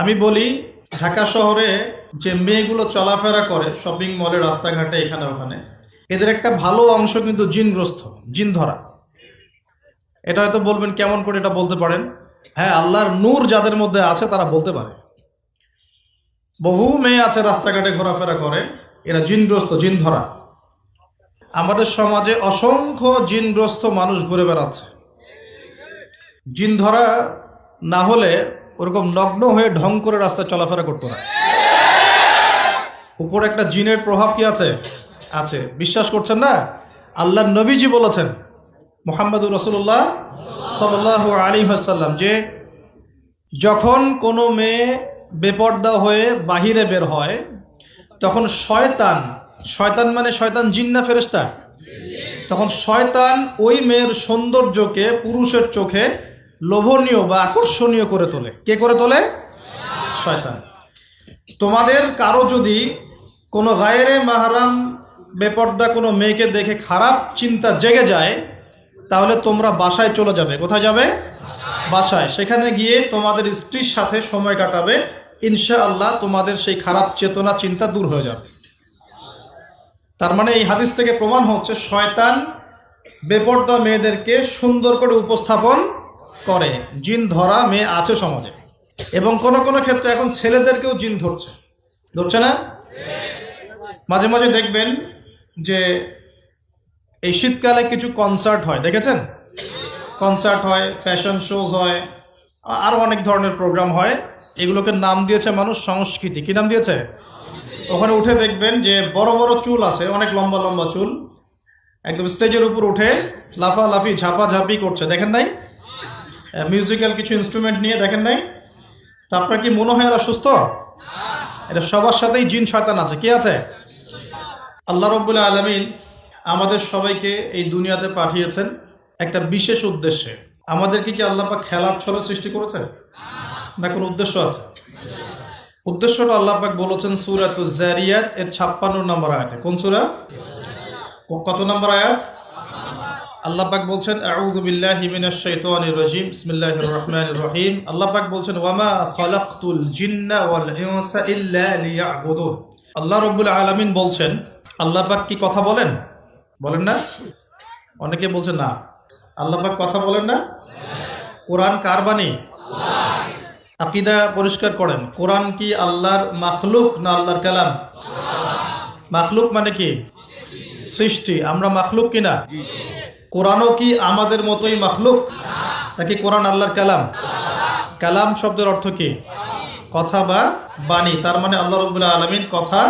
আমি বলি, ঢাকা শহরে যে মেয়েগুলো চলাফেরা করে শপিং মলে রাস্তাঘাটে, এখানে, ওখানে, এদের একটা ভালো অংশ কিন্তু জিনগ্রস্ত জিন ধরা এটা হয়তো বলবেন কেমন করে এটা বলতে পারেন? হ্যাঁ আল্লাহর নূর যাদের মধ্যে আছে তারা বলতে পারে। বহু মেয়ে আছে রাস্তাঘাটে ঘোরাফেরা করে, এরা জিনগ্রস্ত জিন ধরা আমাদের সমাজে অসংখ্য জিনগ্রস্ত মানুষ ঘুরে বেড়াচ্ছে। জিন ধরা না হলে ওরকম নগ্ন হয়ে ঢং করে রাস্তায় চলাফেরা করতো না। উপর একটা জিনের প্রভাব কি আছে? আছে। বিশ্বাস করছেন না? আল্লাহ নবীজি বলেছেন, মোহাম্মদুর রসুল্লাহ সাল্লাহ আলী হাসাল্লাম যে যখন কোনো মেয়ে বেপর্দা হয়ে বাহিরে বের হয়, তখন শয়তান শয়তান মানে শয়তান জিন্না ফেরেস্তা তখন শয়তান ওই মেয়ের সৌন্দর্যকে পুরুষের চোখে লোভনীয় বা আকর্ষণীয় করে তোলে। কে করে তোলে? শয়তান। তোমাদের কারও যদি কোনো গায়েরে মাহারাম বেপর্দা কোনো মেয়েকে দেখে খারাপ চিন্তা জেগে যায়, তাহলে তোমরা বাসায় চলে যাবে। কোথায় যাবে? বাসায়। সেখানে গিয়ে তোমাদের স্ত্রীর সাথে সময় কাটাবে। ইনশা আল্লাহ তোমাদের সেই খারাপ চেতনা, চিন্তা দূর হয়ে যাবে। তার মানে এই হাদিস থেকে প্রমাণ হচ্ছে শয়তান বেপর্দা মেয়েদেরকে সুন্দর করে উপস্থাপন করে, জিন ধরা মেয়ে আছে সমাজে। এবং কোন কোন ক্ষেত্রে এখন ছেলেদেরকেও জিন ধরছে। ধরছে না? মাঝে মাঝে দেখবেন যে এই শীতকালে কিছু কনসার্ট হয়, দেখেছেন? কনসার্ট হয় ফ্যাশন শোজ হয় আ- আরও অনেক ধরনের প্রোগ্রাম হয়। এগুলোকে নাম দিয়েছে মানুষ সংস্কৃতি। কি নাম দিয়েছে? ওখানে উঠে দেখবেন যে বড় বড় চুল আছে, অনেক লম্বা লম্বা চুল। একদম স্টেজের উপর উঠে লাফালাফি, ঝাপাঝাপি করছে। দেখেন নাই? মিউজিক্যাল কিছু ইনস্ট্রুমেন্ট নিয়ে দেখেন নাই? তা আপনার কি মনে হয় এরা সুস্থ? এটা সবার সাথেই জিন শয়তান আছে। কি আছে? আল্লাহ রব্বুল্লাহ আলমিন আমাদের সবাইকে এই দুনিয়াতে পাঠিয়েছেন একটা বিশেষ উদ্দেশ্যে। আমাদেরকে কি আল্লাহ পাক খেলার ছলে সৃষ্টি করেছে না, কোনো উদ্দেশ্য আছে? উদ্দেশ্যটা আল্লাহ পাক বলেছেন সুরাত জারিয়াত এর ছাপ্পান্ন নম্বর আয়াতে। কোন সুরা? কত নম্বর আয়াত? আল্লাহ পাক বলছেন, আউযু বিল্লাহি মিনাশ শাইতানির রাজিম, বিসমিল্লাহির রহমানির রহিম। আল্লাহ বলছেন, ওয়ামা খালাকতুল জিন্না ওয়াল ইনসা ইল্লা লিয়াবুদুন। আল্লাহ রাব্বুল আলামিন বলছেন আল্লাপাক কি কথা বলেন? বলেন না? অনেকে বলছে, না। আল্লাপাক কথা বলেন না? কোরআন কার বাণী? আকিদা পরিষ্কার করেন, কোরআন কি আল্লাহর মাখলুক না আল্লাহর কালাম? মাখলুক মানে কি? সৃষ্টি। আমরা মাখলুক কিনা? কোরআনও কি আমাদের মতোই মাখলুক? নাকি কোরআন আল্লাহর কালাম? কালাম শব্দের অর্থ কি? কথা বা বাণী। তার মানে আল্লাহ রবুল্লাহ আলমিন কথা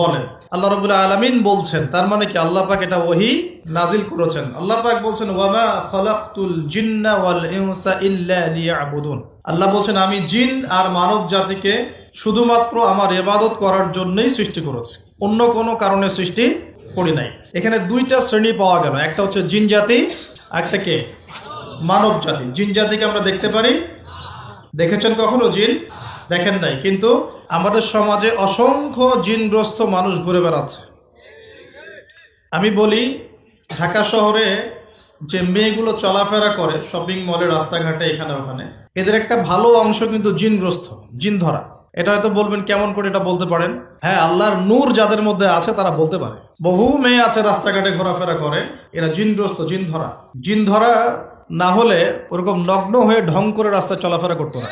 বলেন। আল্লাহ রবুল্লাহ আলমিন বলছেন, তার মানে কি আল্লাহ পাক এটা ওহি নাজিল করেছেন। আল্লাহ পাক বলছেন, ওয়ামা খালাকতুল জিন্না আল্লাহ বলছেন, আমি জিন আর মানব জাতিকে শুধুমাত্র আমার এবাদত করার জন্যই সৃষ্টি করেছি। অন্য কোনো কারণে সৃষ্টি করি নাই। এখানে দুইটা শ্রেণি পাওয়া গেল। একটা হচ্ছে জিন জাতি, একটা কে? মানব জাতি। জিন জাতিকে আমরা দেখতে পারি। দেখেছেন কখনো জিন? দেখেন নাই। কিন্তু আমাদের সমাজে অসংখ্য জিনগ্রস্ত মানুষ ঘুরে বেড়াচ্ছে। আমি বলি, ঢাকা শহরে যে মেয়েগুলো চলাফেরা করে শপিং মলে রাস্তাঘাটে, এখানে, ওখানে, এদের একটা ভালো অংশ কিন্তু জিনগ্রস্ত জিন ধরা এটা হয়তো বলবেন কেমন করে এটা বলতে পারেন? হ্যাঁ আল্লাহর নূর যাদের মধ্যে আছে তারা বলতে পারে। বহু মেয়ে আছে রাস্তাঘাটে ঘোরাফেরা করে, এরা জিনগ্রস্ত জিন ধরা জিন ধরা না হলে ওরকম নগ্ন হয়ে ঢং করে রাস্তায় চলাফেরা করতো না।